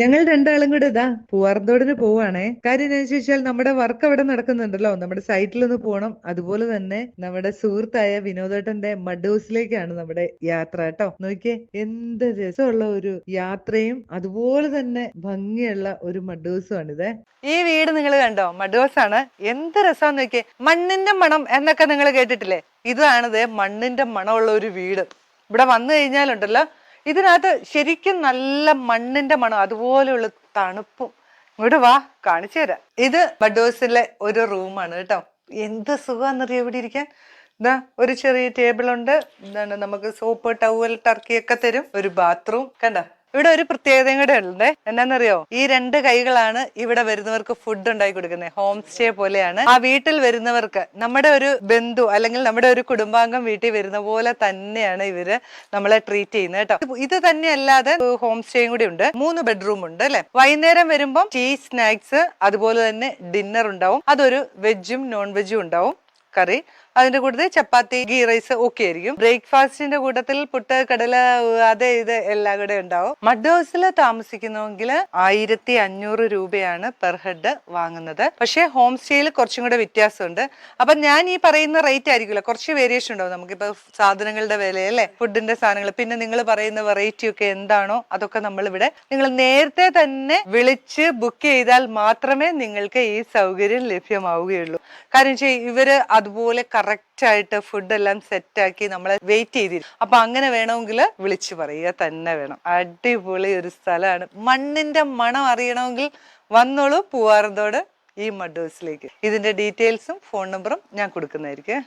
ഞങ്ങൾ രണ്ടാളും കൂടെ ഇതാ പൂവാർന്തോടിന് പോവാണേ. കാര്യം എന്താണെന്ന് ചോദിച്ചാൽ നമ്മുടെ വർക്ക് അവിടെ നടക്കുന്നുണ്ടല്ലോ. നമ്മുടെ സൈറ്റിൽ ഒന്ന് പോകണം അതുപോലെ തന്നെ നമ്മുടെ സുഹൃത്തായ വിനോദേട്ടന്റെ മഡ് ഹൗസിലേക്കാണ് നമ്മുടെ യാത്ര കേട്ടോ. നോക്കിയേ എന്ത് രസമുള്ള ഒരു യാത്രയും അതുപോലെ തന്നെ ഭംഗിയുള്ള ഒരു മഡ് ഹൗസുമാണിത് ഈ വീട് നിങ്ങൾ കണ്ടോ? മഡ് ഹൗസ് ആണ് എന്ത് രസമാന്ന് നോക്കിയേ. മണ്ണിന്റെ മണം എന്നൊക്കെ നിങ്ങൾ കേട്ടിട്ടില്ലേ? ഇതാണിത് മണ്ണിന്റെ മണമുള്ള ഒരു വീട്. ഇവിടെ വന്നു കഴിഞ്ഞാലുണ്ടല്ലോ ഇതിനകത്ത് ശരിക്കും നല്ല മണ്ണിന്റെ മണം അതുപോലെയുള്ള തണുപ്പും. ഇങ്ങോട്ട് വാ കാണിച്ചു തരാം. ഇത് ബഡോസിലെ ഒരു റൂമാണ് കേട്ടോ. എന്ത് സുഖമാണെന്നറിയോ ഇവിടെ ഇരിക്കാൻ? ഇതാ ഒരു ചെറിയ ടേബിൾ ഉണ്ട് എന്താണ് നമുക്ക് സോപ്പ് ടവൽ ടർക്കിയൊക്കെ തരും. ഒരു ബാത്റൂം കണ്ട? ഇവിടെ ഒരു പ്രത്യേകതയും കൂടെ ഉണ്ട്. എന്താണെന്നറിയോ? ഈ രണ്ട് കൈകളാണ് ഇവിടെ വരുന്നവർക്ക് ഫുഡ് ഉണ്ടാക്കി കൊടുക്കുന്നത്. ഹോം സ്റ്റേ പോലെയാണ്. ആ വീട്ടിൽ വരുന്നവർക്ക് നമ്മുടെ ഒരു ബന്ധു അല്ലെങ്കിൽ നമ്മുടെ ഒരു കുടുംബാംഗം വീട്ടിൽ വരുന്ന പോലെ തന്നെയാണ് ഇവർ നമ്മളെ ട്രീറ്റ് ചെയ്യുന്നത് കേട്ടോ. ഇത് തന്നെയല്ലാതെ ഹോം സ്റ്റേയും കൂടി ഉണ്ട്. മൂന്ന് ബെഡ്റൂം ഉണ്ട് അല്ലെ? വൈകുന്നേരം വരുമ്പോൾ ടീ സ്നാക്സ് അതുപോലെ തന്നെ ഡിന്നർ ഉണ്ടാവും. അതൊരു വെജും നോൺ വെജും ഉണ്ടാവും. കറി അതിന്റെ കൂട്ടത്തിൽ ചപ്പാത്തി ഗീ റൈസ് ഒക്കെ ആയിരിക്കും. ബ്രേക്ക്ഫാസ്റ്റിന്റെ കൂട്ടത്തിൽ പുട്ട് കടല അത് ഇത് എല്ലാം കൂടെ ഉണ്ടാവും. മഡ് ഹൗസിൽ താമസിക്കുന്നുവെങ്കിൽ ആയിരത്തി അഞ്ഞൂറ് രൂപയാണ് പെർ ഹെഡ് വാങ്ങുന്നത്. പക്ഷേ ഹോം സ്റ്റേയിൽ കുറച്ചും കൂടെ വ്യത്യാസമുണ്ട്. അപ്പൊ ഞാൻ ഈ പറയുന്ന റേറ്റ് ആയിരിക്കില്ല കുറച്ച് വേരിയേഷൻ ഉണ്ടാവും. നമുക്കിപ്പോ സാധനങ്ങളുടെ വില അല്ലേ ഫുഡിന്റെ സാധനങ്ങൾ. പിന്നെ നിങ്ങൾ പറയുന്ന വെറൈറ്റി ഒക്കെ എന്താണോ അതൊക്കെ നമ്മൾ ഇവിടെ നിങ്ങൾ നേരത്തെ തന്നെ വിളിച്ച് ബുക്ക് ചെയ്താൽ മാത്രമേ നിങ്ങൾക്ക് ഈ സൗകര്യം ലഭ്യമാവുകയുള്ളൂ. കാരണം വെച്ചാൽ ഇവർ അതുപോലെ കറക്റ്റ് ആയിട്ട് ഫുഡ് എല്ലാം സെറ്റ് ആക്കി നമ്മളെ വെയിറ്റ് ചെയ്തിരുന്നു അപ്പൊ അങ്ങനെ വേണമെങ്കിൽ വിളിച്ചു പറയുക തന്നെ വേണം. അടിപൊളി ഒരു സ്ഥലമാണ്. മണ്ണിന്റെ മണം അറിയണമെങ്കിൽ വന്നോളൂ പൂവാറന്തോട് ഈ മഡ് ഹൗസിലേക്ക് ഇതിന്റെ ഡീറ്റെയിൽസും ഫോൺ നമ്പറും ഞാൻ കൊടുക്കുന്നതായിരിക്കും.